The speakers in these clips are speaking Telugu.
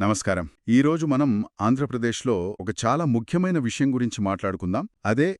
నమస్కారం. ఈరోజు మనం ఆంధ్రప్రదేశ్లో ఒక చాలా ముఖ్యమైన విషయం గురించి మాట్లాడుకుందాం. అదే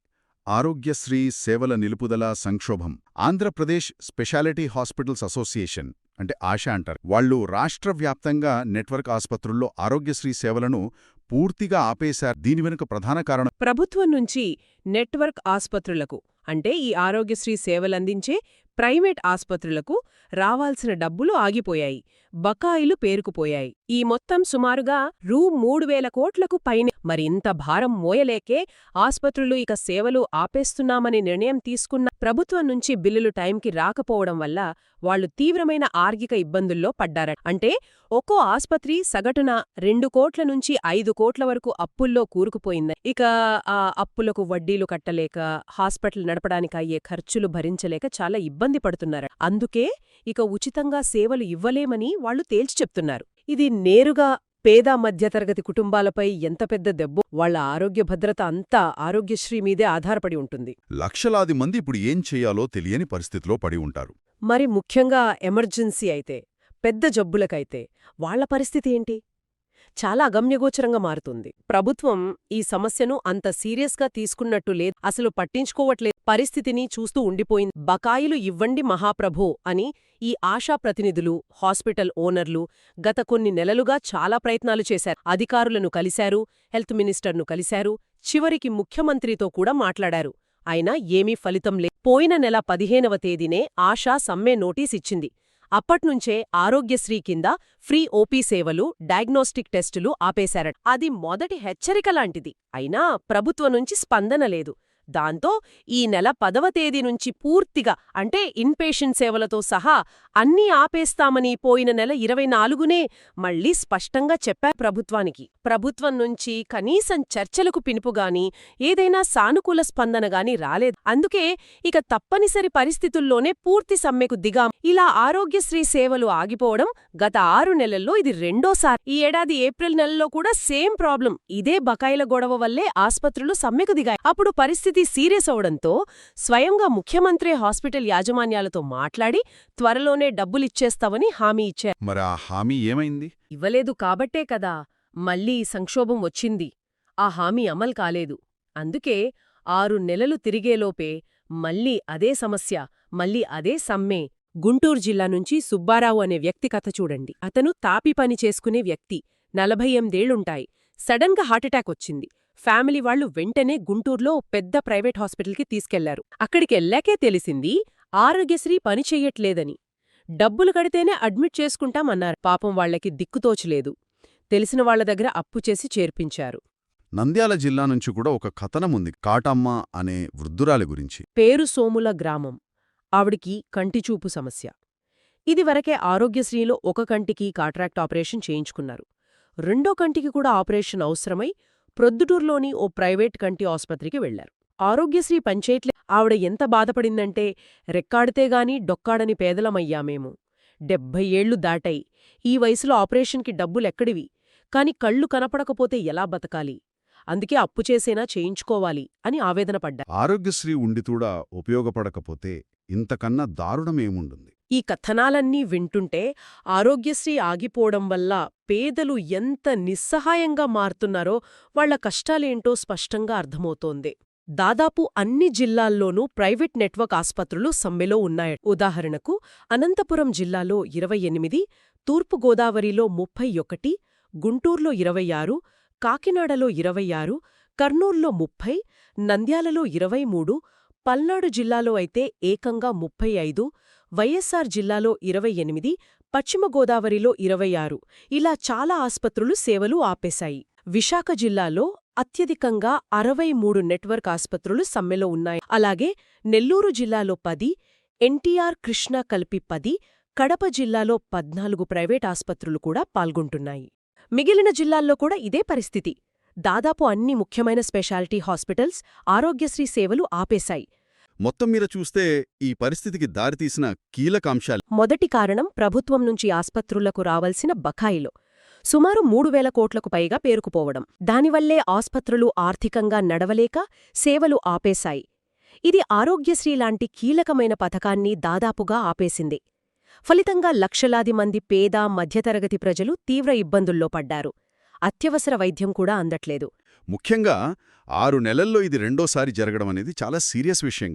ఆరోగ్యశ్రీ సేవల నిలుపుదల సంక్షోభం. ఆంధ్రప్రదేశ్ స్పెషాలిటీ హాస్పిటల్స్ అసోసియేషన్ అంటే ఆశా అంటారు. వాళ్ళు రాష్ట్ర వ్యాప్తంగా నెట్వర్క్ ఆసుపత్రుల్లో ఆరోగ్యశ్రీ సేవలను పూర్తిగా ఆపేశారు. దీని వెనుక ప్రధాన కారణం ప్రభుత్వం నుంచి నెట్వర్క్ ఆస్పత్రులకు అంటే ఈ ఆరోగ్యశ్రీ సేవలందించే ప్రైవేట్ ఆస్పత్రులకు రావాల్సిన డబ్బులు ఆగిపోయాయి. బకాయిలు పేరుకుపోయాయి. ఈ మొత్తం సుమారుగా రూ మూడు వేల కోట్లకు పైనే. మరింత భారం మోయలేకే ఆస్పత్రులు ఇక సేవలు ఆపేస్తున్నామని నిర్ణయం తీసుకున్న ప్రభుత్వం నుంచి బిల్లులు టైంకి రాకపోవడం వల్ల వాళ్ళు తీవ్రమైన ఆర్థిక ఇబ్బందుల్లో పడ్డారట. అంటే ఒక్కో ఆసుపత్రి సగటున రెండు కోట్ల నుంచి ఐదు కోట్ల వరకు అప్పుల్లో కూరుకుపోయింది. ఇక ఆ అప్పులకు వడ్డీలు కట్టలేక హాస్పిటల్ నడపడానికి అయ్యే ఖర్చులు భరించలేక చాలా ఇబ్బంది పడుతున్నారు. అందుకే ఇక ఉచితంగా సేవలు ఇవ్వలేమని వాళ్ళు తేల్చి చెప్తున్నారు. ఇది నేరుగా పేద మధ్యతరగతి కుటుంబాలపై ఎంత పెద్ద దెబ్బో వాళ్ళ ఆరోగ్య భద్రత అంతా ఆరోగ్యశ్రీ మీదే ఆధారపడి ఉంటుంది. లక్షలాది మంది ఇప్పుడు ఏం చేయాలో తెలియని పరిస్థితిలో పడి ఉంటారు. మరి ముఖ్యంగా ఎమర్జెన్సీ అయితే పెద్ద జబ్బులకైతే వాళ్ళ పరిస్థితి ఏంటి? చాలా అగమ్యగోచరంగా మారుతుంది. ప్రభుత్వం ఈ సమస్యను అంత సీరియస్గా తీసుకున్నట్టు లేదు. అసలు పట్టించుకోవట్లేదు పరిస్థితిని చూస్తూ ఉండిపోయింది. బకాయిలు ఇవ్వండి మహాప్రభో అని ఈ ఆశా ప్రతినిధులు హాస్పిటల్ ఓనర్లు గత కొన్ని నెలలుగా చాలా ప్రయత్నాలు చేశారు. అధికారులను కలిశారు హెల్త్ మినిస్టర్ను కలిశారు చివరికి ముఖ్యమంత్రితో కూడా మాట్లాడారు. అయినా ఏమీ ఫలితం లే పోయిన నెల పదిహేనవ తేదీనే ఆశా సమ్మె నోటీస్ ఇచ్చింది. అప్పట్నుంచే ఆరోగ్యశ్రీ కింద ఫ్రీ ఓపీ సేవలు డయాగ్నోస్టిక్ టెస్టులు ఆపేశారట. అది మొదటి హెచ్చరిక లాంటిది. అయినా ప్రభుత్వం నుంచి స్పందన లేదు. దాంతో ఈ నెల పదవ తేదీ నుంచి పూర్తిగా అంటే ఇన్పేషెంట్ సేవలతో సహా అన్నీ ఆపేస్తామని పోయిన నెల ఇరవై నాలుగునే మళ్ళీ స్పష్టంగా చెప్పా ప్రభుత్వానికి. ప్రభుత్వం నుంచి కనీసం చర్చలకు పిలుపుగాని ఏదైనా సానుకూల స్పందనగాని రాలేదు. అందుకే ఇక తప్పనిసరి పరిస్థితుల్లోనే పూర్తి సమ్మెకు దిగాం. ఇలా ఆరోగ్యశ్రీ సేవలు ఆగిపోవడం గత ఆరు నెలల్లో ఇది రెండోసారి. ఈ ఏడాది ఏప్రిల్ నెలలో కూడా సేమ్ ప్రాబ్లం ఇదే బకాయిల గొడవ వల్లే ఆస్పత్రులు సమ్మెకు దిగాయి. అప్పుడు పరిస్థితి సీరియస్ అవడంతో స్వయంగా ముఖ్యమంత్రి హాస్పిటల్ యాజమాన్యాలతో మాట్లాడి త్వరలోనే డబ్బులిచ్చేస్తామని హామీ ఇచ్చారు. మరి ఆ హామీ ఏమైంది? ఇవ్వలేదు కాబట్టే కదా మళ్ళీ సంక్షోభం వచ్చింది. ఆ హామీ అమలు కాలేదు. అందుకే ఆరు నెలలు తిరిగేలోపే మళ్ళీ అదే సమస్య మళ్ళీ అదే సమ్మె. గుంటూరు జిల్లా నుంచి సుబ్బారావు అనే వ్యక్తి కథ చూడండి. అతను తాపి పని చేసుకునే వ్యక్తి. నలభై ఎనిమిదేళ్ళుంటాయి. సడన్గా హార్ట్అటాక్ వచ్చింది. ఫ్యామిలీ వాళ్ళు వెంటనే గుంటూరులో పెద్ద ప్రైవేట్ హాస్పిటల్కి తీసుకెళ్ళారు. అక్కడికెళ్ళాకే తెలిసింది ఆరోగ్యశ్రీ పనిచెయ్యట్లేదని డబ్బులు కడితేనే అడ్మిట్ చేసుకుంటామన్నారు. పాపం వాళ్ళకి దిక్కుతోచలేదు. తెలిసిన వాళ్ళ దగ్గర అప్పు చేసి చేర్పించారు. నంద్యాల జిల్లా నుంచి కూడా ఒక కథనముంది కాటమ్మ అనే వృద్ధురాలి గురించి. పేరు సోముల గ్రామం. ఆవిడికి కంటిచూపు సమస్య. ఇదివరకే ఆరోగ్యశ్రీలో ఒక కంటికి కాట్రాక్ట్ ఆపరేషన్ చేయించుకున్నారు. రెండో కంటికి కూడా ఆపరేషన్ అవసరమై ప్రొద్దుటూర్లోని ఓ ప్రైవేట్ కంటి ఆస్పత్రికి వెళ్ళారు ఆరోగ్యశ్రీ పంచేట్లే ఆవిడ ఎంత బాధపడిందంటే రెక్కాడితేగాని డొక్కాడని పేదలమయ్యామేము. డెబ్భై ఏళ్ళు దాటై ఈ వయసులో ఆపరేషన్కి డబ్బులెక్కడివి? కాని కళ్ళు కనపడకపోతే ఎలా బతకాలి? అందుకే అప్పు చేసేనా చేయించుకోవాలి అని ఆవేదన పడ్డా. ఆరోగ్యశ్రీ ఉండితూడా ఉపయోగపడకపోతే ఇంతకన్నా దారుణమేముంటుంది? ఈ కథనాలన్నీ వింటుంటే ఆరోగ్యశ్రీ ఆగిపోవడం వల్ల పేదలు ఎంత నిస్సహాయంగా మారుతున్నారో వాళ్ళ కష్టాలేంటో స్పష్టంగా అర్థమవుతోంది. దాదాపు అన్ని జిల్లాల్లోనూ ప్రైవేట్ నెట్వర్క్ ఆస్పత్రులు సమ్మెలో ఉన్నాయి. ఉదాహరణకు అనంతపురం జిల్లాలో ఇరవై ఎనిమిది తూర్పుగోదావరిలో ముప్పై ఒకటి గుంటూర్లో ఇరవై ఆరు కాకినాడలో ఇరవై ఆరు కర్నూల్లో ముప్పై నంద్యాలలో ఇరవై మూడు పల్నాడు జిల్లాలో అయితే ఏకంగా ముప్పై ఐదు వైఎస్సార్ జిల్లాలో ఇరవై ఎనిమిది పశ్చిమ గోదావరిలో ఇరవై ఆరు ఇలా చాలా ఆస్పత్రులు సేవలు ఆపేశాయి. విశాఖ జిల్లాలో అత్యధికంగా అరవై మూడు నెట్వర్క్ ఆస్పత్రులు సమ్మెలో ఉన్నాయి. అలాగే నెల్లూరు జిల్లాలో పది ఎన్టీఆర్ కృష్ణ కలిపి పది కడప జిల్లాలో పద్నాలుగు ప్రైవేట్ ఆస్పత్రులు కూడా పాల్గొంటున్నాయి. మిగిలిన జిల్లాల్లో కూడా ఇదే పరిస్థితి. దాదాపు అన్ని ముఖ్యమైన స్పెషాలిటీ హాస్పిటల్స్ ఆరోగ్యశ్రీ సేవలు ఆపేశాయి. మొత్తం మీద చూస్తే ఈ పరిస్థితికి దారితీసిన కీలక అంశాలు. మొదటి కారణం ప్రభుత్వం నుంచి ఆస్పత్రులకు రావలసిన బకాయిలు. సుమారు మూడు వేల కోట్లకు పైగా పేరుకుపోవడం. దానివల్లే ఆస్పత్రులు ఆర్థికంగా నడవలేక సేవలు ఆపేశాయి. ఇది ఆరోగ్యశ్రీ లాంటి కీలకమైన పథకాన్ని దాదాపుగా ఆపేసింది. ఫలితంగా లక్షలాది మంది పేద మధ్యతరగతి ప్రజలు తీవ్ర ఇబ్బందుల్లో పడ్డారు. అత్యవసర వైద్యం కూడా అందట్లేదు. ముఖ్యంగా ఆరు నెలల్లో ఇది రెండోసారి జరగడం అనేది చాలా సీరియస్ విషయం.